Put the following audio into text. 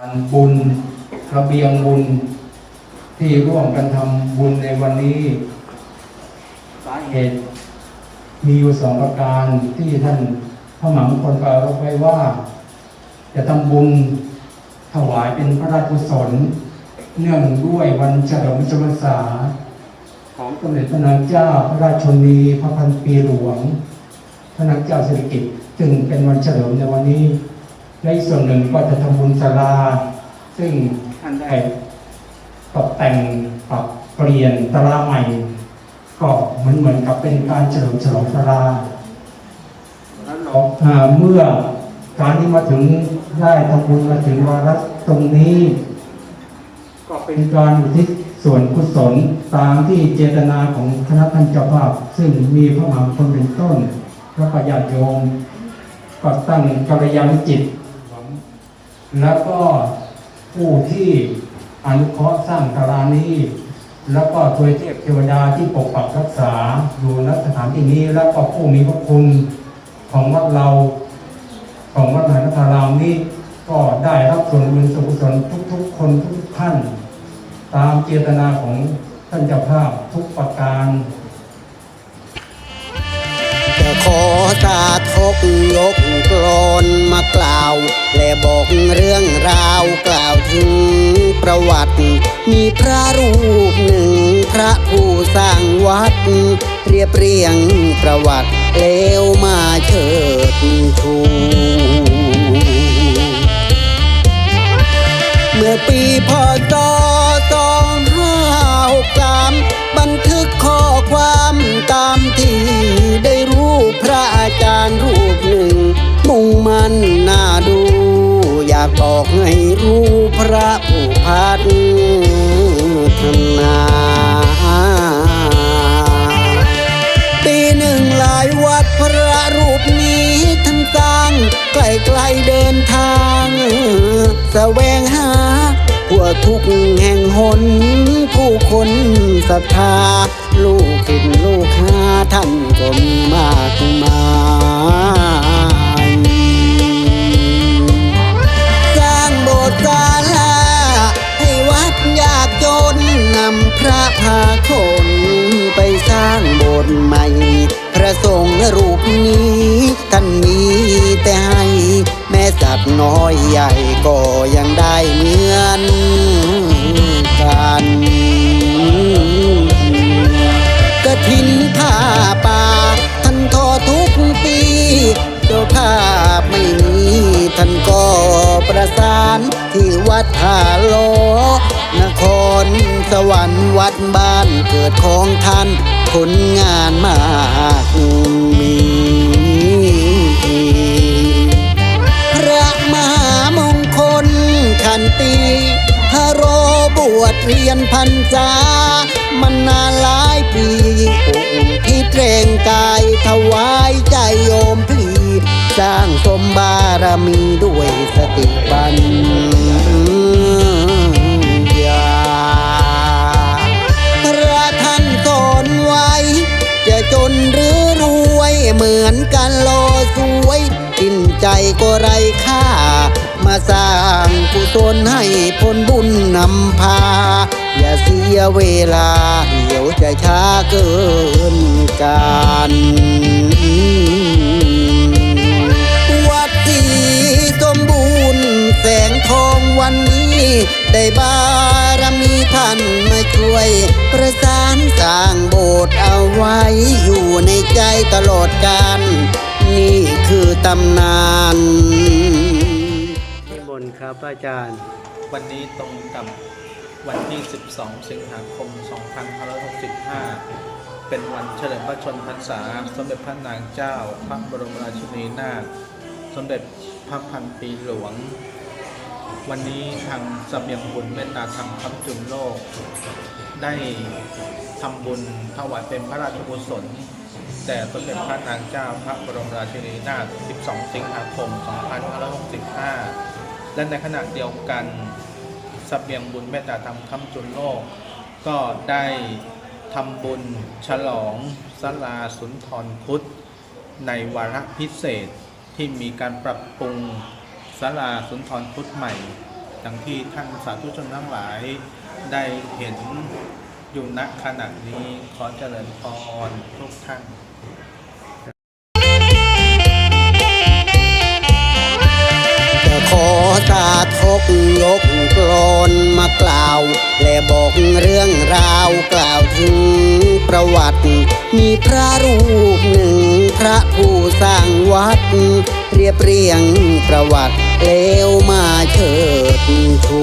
การบุญระเบียงบุญที่ร่วมกันทำบุญในวันนี้ สาเหตุ มีอยู่สองประการที่ท่านพระมหามงคลปรารภไว้ว่า จะทำบุญถวายเป็นพระราชกุศล เนื่องด้วยวันเฉลิมพระชมรรษาของสมเด็จพระนางเจ้าพระราชชนีพระพันปีหลวง พระนางเจ้าสิริกิติ์จึงเป็นวันเฉลิมในวันนี้ และอีกส่วนหนึ่งก็จะทำบุญศาลา ซึ่งท่านได้ตกแต่งปรับเปลี่ยนศาลาใหม่ ก็เหมือนเหมือนกับเป็นการเฉลิมฉลองศาลาแล้วเราอ่าเมื่อการที่มาถึงได้ทำบุญมาถึงวาระตรงนี้ ก็เป็นการอุทิศส่วนกุศลตามที่เจตนาของคณะท่านเจ้าภาพ ซึ่งมีพระมหากคนเป็นต้นพระประญาติโยมก็ตั้งกัลยาณจิต แล้วก็ผู้ที่อนุเคราะห์สร้างตารานี้ แล้วก็ทวยเทพเทวดาที่ปกปักรักษาอยู่ณสถานที่นี้ แล้วก็ผู้มีพระคุณของวัดเราของวัดมหานครารามนี้ก็ได้รับส่วนบุญส่วนกุศลทุกๆ คนทุกๆท่าน ตามเจตนาของท่านเจ้าภาพทุกประการจะขอ สาธกยกกรอนมากล่าว และบอกเรื่องราวกล่าวถึงประวัติ มีพระรูปหนึ่งพระผู้สร้างวัด เรียบเรียงประวัติแล้วมาเชิดชูเมื่อปีพศ2563บันทึกข้อความตามที่ได้รู้ พระอาจารย์รูปหนึ่ง มุ่งมันน่าดู อยากบอกให้รู้พระผู้พัฒนาปีหนึ่งหลายวัดพระรูปนี้ท่านสร้างใกล้ๆเดินทาง แสวงหา ทั่วทุกแห่งหนผู้คนศรัทธา ลูกศิษย์ลูกหาท่านก็มีมากมายสร้างโบสถ์ศาลาให้วัดยากจนนำพระพาคนไปสร้างโบสถ์ใหม่ พระสงฆ์รูปนี้ท่านมีแต่ให้ แม่สัตว์น้อยใหญ่ก็ยังได้มื ที่วัดท่าโล นครสวรรค์วัดบ้านเกิดของท่านผลงานมากมีพระมหามงคลขันตีฮโรบวชเรียนพันษามันนานหลายปีองค์ที่เตรงกายถวายใจโยมพลีสร้างสมบารมีด้วยสติปัญญ กินใจก็ไรค่า มาสร้างกุศลให้ผลบุญนำพา อย่าเสียเวลาเดี๋ยวจะช้าเกินการวัดที่สมบูรณ์แสงทองวันนี้ ได้บารมีท่านมาช่วย ประสานสร้างโบสถ์เอาไว้อยู่ในใจตลอดกาล นี่คือตำนานนิมนต์ครับอาจารย์ วันนี้ตรงกับวันที่ 12 สิงหาคม 2565 เป็นวันเฉลิมพระชนมพรรษา สมเด็จพระนางเจ้า พระบรมราชินีนาถ สมเด็จพระพันปีหลวง วันนี้ทางสำเนียงบุญเมตตาธรรมคำจุนโลก ได้ทำบุญถวายเป็นพระราชกุศล แด่สมเด็จพระนางเจ้าพระบรมราชินีนาถ 12 สิงหาคม 2565 และในขณะเดียวกันสเสบียงบุญเมตตาธรรมคำจุนโลก ก็ได้ทำบุญฉลองสลาสุนทรพุทธ ในวาระพิเศษที่มีการปรับปรุงศาลาสุนทรพุทธใหม่ดังที่ท่านสาธุชนทั้งหลายได้เห็น อยู่ณขณะนี้ขอเจริญพรทุกท่านจะขอสาธกยกกลอนมากล่าว และบอกเรื่องราวกล่าวถึงประวัติ มีพระรูปหนึ่งพระผู้สร้างวัด เรียบเรียงประวัติแล้วมาเชิดชู